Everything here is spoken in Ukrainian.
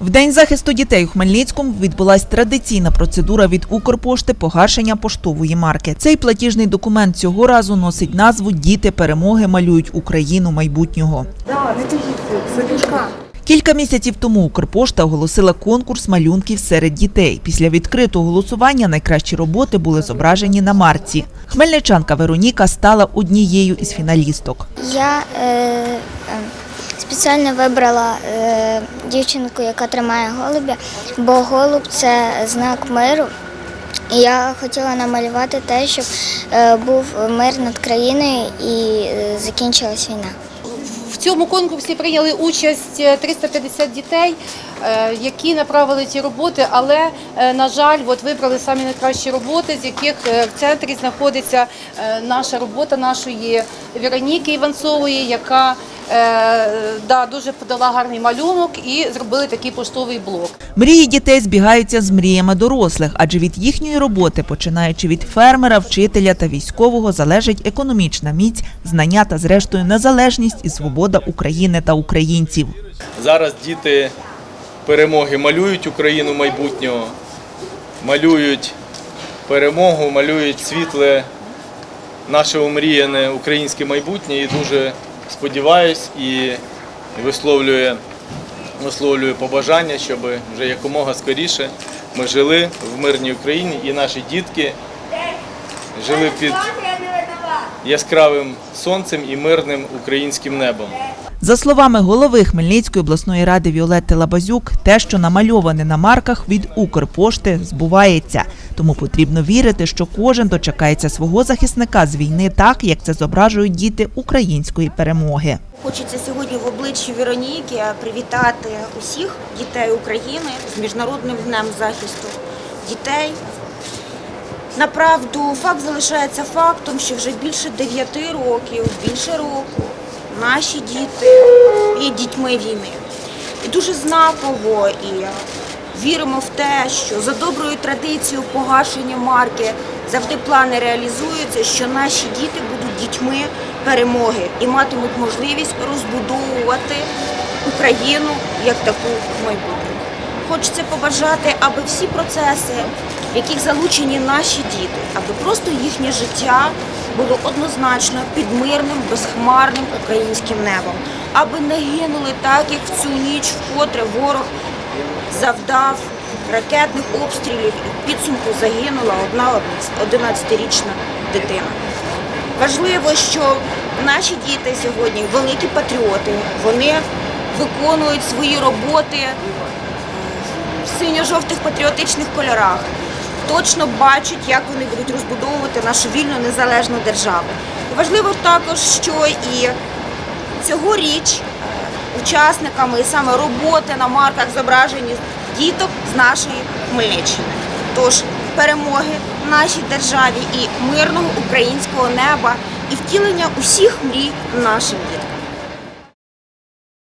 В день захисту дітей у Хмельницькому відбулась традиційна процедура від Укрпошти погашення поштової марки. Цей платіжний документ цього разу носить назву Діти перемоги малюють Україну майбутнього. Да, не кажіть, Кілька місяців тому Укрпошта оголосила конкурс малюнків серед дітей. Після відкритого голосування найкращі роботи були зображені на марці. Хмельничанка Вероніка стала однією із фіналісток. Я е, спеціально вибрала е, дівчинку, яка тримає голубя, бо голуб це знак миру. І я хотіла намалювати те, щоб е, був мир над країною і е, закінчилась війна. В цьому конкурсі прийняли участь е, 350 дітей, е, які направили ці роботи, але, е, на жаль, от вибрали самі найкращі роботи, з яких е, в центрі знаходиться е, наша робота нашої Вероніки Іванцової, яка е, да, дуже подала гарний малюнок і зробили такий поштовий блок. Мрії дітей збігаються з мріями дорослих, адже від їхньої роботи, починаючи від фермера, вчителя та військового, залежить економічна міць, знання та, зрештою, незалежність і свобода України та українців. Зараз діти перемоги. Малюють Україну майбутнього, малюють перемогу, малюють світле наше омріяне українське майбутнє. І дуже сподіваюсь і висловлюю, висловлюю побажання, щоб вже якомога скоріше ми жили в мирній Україні. І наші дітки жили під яскравим сонцем і мирним українським небом. За словами голови Хмельницької обласної ради Віолетти Лабазюк, те, що намальоване на марках від Укрпошти, збувається. Тому потрібно вірити, що кожен дочекається свого захисника з війни так, як це зображують діти української перемоги. Хочеться сьогодні в обличчі Вероніки привітати усіх дітей України з Міжнародним днем захисту дітей. Направду, факт залишається фактом, що вже більше 9 років, більше року наші діти є дітьми війни. І дуже знаково і віримо в те, що за доброю традицією погашення марки завжди плани реалізуються, що наші діти будуть дітьми перемоги і матимуть можливість розбудовувати Україну як таку в майбутньому. Хочеться побажати, аби всі процеси, в яких залучені наші діти, аби просто їхнє життя було однозначно під мирним, безхмарним українським небом, аби не гинули так, як в цю ніч, вкотре ворог завдав ракетних обстрілів і в підсумку загинула одна 11-річна дитина. Важливо, що наші діти сьогодні великі патріоти, вони виконують свої роботи в синьо-жовтих патріотичних кольорах. Точно бачать, як вони будуть розбудовувати нашу вільну незалежну державу. Важливо також, що і цьогоріч е, учасниками саме роботи на марках зображені діток з нашої Хмельниччини. Тож перемоги нашій державі і мирного українського неба і втілення усіх мрій нашим діткам.